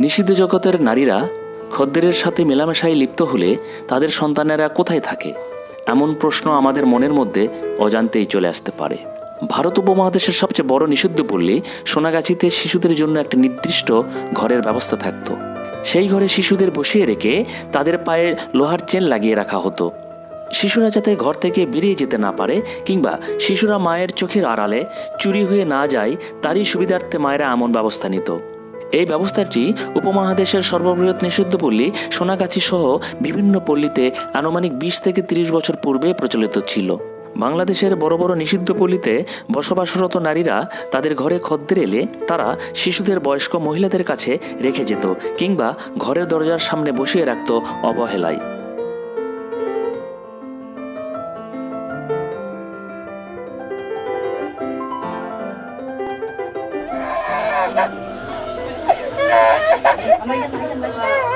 নিষিদ্ধ জগতের নারীরা খদ্দেরের সাথে মেলামেশায় লিপ্ত হলে তাদের সন্তানেরা কোথায় থাকে? এমন প্রশ্ন আমাদের মনের মধ্যে অজান্তেই চলে আসতে পারে। ভারত উপমহাদেশের সবচেয়ে বড় নিষিদ্ধ পল্লী সোনাগাছিতে শিশুদের জন্য একটি নির্দিষ্ট ঘরের ব্যবস্থা থাকতো। সেই ঘরে শিশুদের বসিয়ে রেখে তাদের পায়ে লোহার চেন লাগিয়ে রাখা হতো। শিশুরা যাতে ঘর থেকে বেরিয়ে যেতে না পারে কিংবা শিশুরা মায়ের চোখের আড়ালে চুরি হয়ে না যায়, তারই সুবিধার্থে মায়েরা এমন ব্যবস্থা নিত। এই ব্যবস্থাটি উপমহাদেশের সর্ববৃহৎ নিষিদ্ধ পল্লী সোনাগাছি সহ বিভিন্ন পল্লীতে আনুমানিক বিশ থেকে তিরিশ বছর পূর্বে প্রচলিত ছিল। বাংলাদেশের বড় বড় নিষিদ্ধ পল্লীতে বসবাসরত নারীরা তাদের ঘরে খদ্দের এলে তারা শিশুদের বয়স্ক মহিলাদের কাছে রেখে যেত কিংবা ঘরের দরজার সামনে বসিয়ে রাখত অবহেলায়। Amay na, amay na.